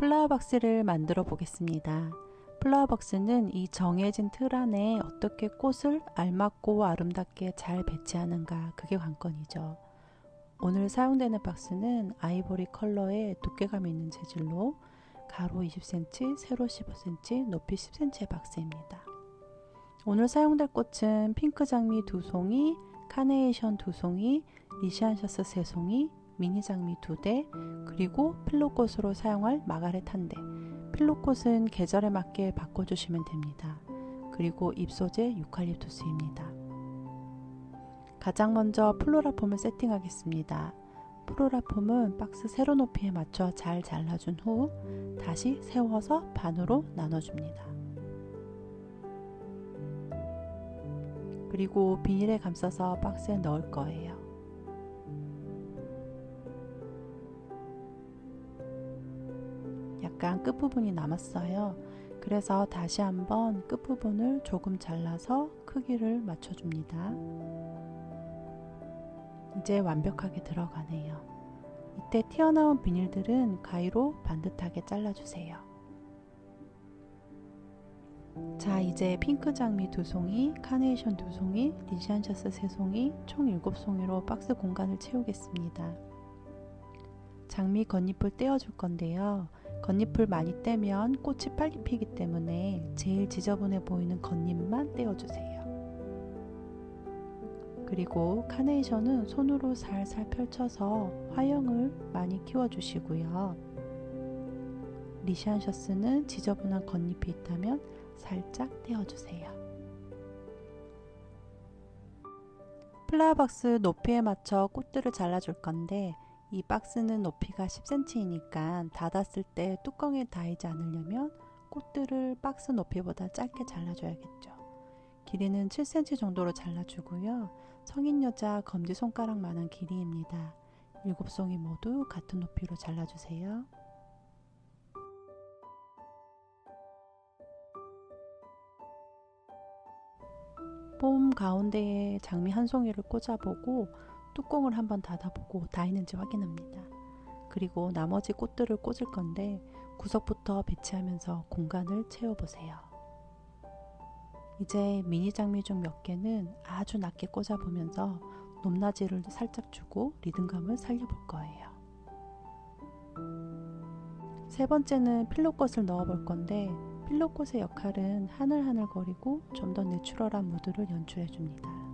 플라워 박스를 만들어 보겠습니다. 플라워 박스는 이 정해진 틀 안에 어떻게 꽃을 알맞고 아름답게 잘 배치하는가 그게 관건이죠. 오늘 사용되는 박스는 아이보리 컬러의 두께감 있는 재질로 가로 20cm, 세로 15cm, 높이 10cm의 박스입니다. 오늘 사용될 꽃은 핑크 장미 두 송이, 카네이션 두 송이, 리시안셔스 세 송이, 미니 장미 두 대, 그리고 필로꽃으로 사용할 마가렛 한 대. 필로꽃은 계절에 맞게 바꿔주시면 됩니다. 그리고 잎소재 유칼립투스입니다. 가장 먼저 플로라 폼을 세팅하겠습니다. 플로라 폼은 박스 세로 높이에 맞춰 잘 잘라준 후 다시 세워서 반으로 나눠줍니다. 그리고 비닐에 감싸서 박스에 넣을 거예요. 약간 끝부분이 남았어요. 그래서 다시 한번 끝부분을 조금 잘라서 크기를 맞춰줍니다. 이제 완벽하게 들어가네요. 이때 튀어나온 비닐들은 가위로 반듯하게 잘라주세요. 자 이제 핑크 장미 두 송이, 카네이션 두 송이, 리시안셔스 세 송이, 총 7송이로 박스 공간을 채우겠습니다. 장미 겉잎을 떼어줄 건데요. 겉잎을 많이 떼면 꽃이 빨리 피기 때문에 제일 지저분해 보이는 겉잎만 떼어주세요. 그리고 카네이션은 손으로 살살 펼쳐서 화형을 많이 키워주시고요. 리시안셔스는 지저분한 겉잎이 있다면 살짝 떼어주세요. 플라워박스 높이에 맞춰 꽃들을 잘라줄 건데 이 박스는 높이가 10cm이니까 닫았을 때 뚜껑에 닿이지 않으려면 꽃들을 박스 높이보다 짧게 잘라줘야겠죠. 길이는 7cm 정도로 잘라주고요. 성인 여자 검지 손가락만한 길이입니다. 7송이 모두 같은 높이로 잘라주세요. 폼 가운데에 장미 한 송이를 꽂아보고 뚜껑을 한번 닫아보고 다 있는지 확인합니다. 그리고 나머지 꽃들을 꽂을 건데 구석부터 배치하면서 공간을 채워보세요. 이제 미니 장미 중 몇 개는 아주 낮게 꽂아보면서 높낮이를 살짝 주고 리듬감을 살려볼 거예요. 세 번째는 필로꽃을 넣어볼 건데 필로꽃의 역할은 하늘하늘거리고 좀 더 내추럴한 무드를 연출해줍니다.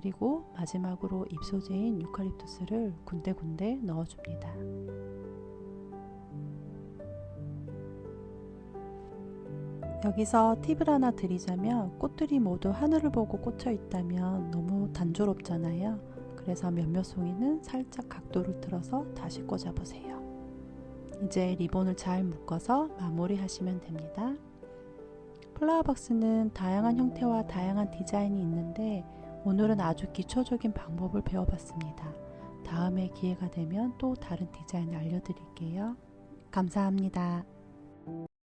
그리고 마지막으로 잎소재인 유칼립투스를 군데군데 넣어줍니다. 여기서 팁을 하나 드리자면 꽃들이 모두 하늘을 보고 꽂혀 있다면 너무 단조롭잖아요. 그래서 몇몇 송이는 살짝 각도를 틀어서 다시 꽂아보세요. 이제 리본을 잘 묶어서 마무리하시면 됩니다. 플라워 박스는 다양한 형태와 다양한 디자인이 있는데 오늘은 아주 기초적인 방법을 배워봤습니다. 다음에 기회가 되면 또 다른 디자인을 알려드릴게요. 감사합니다.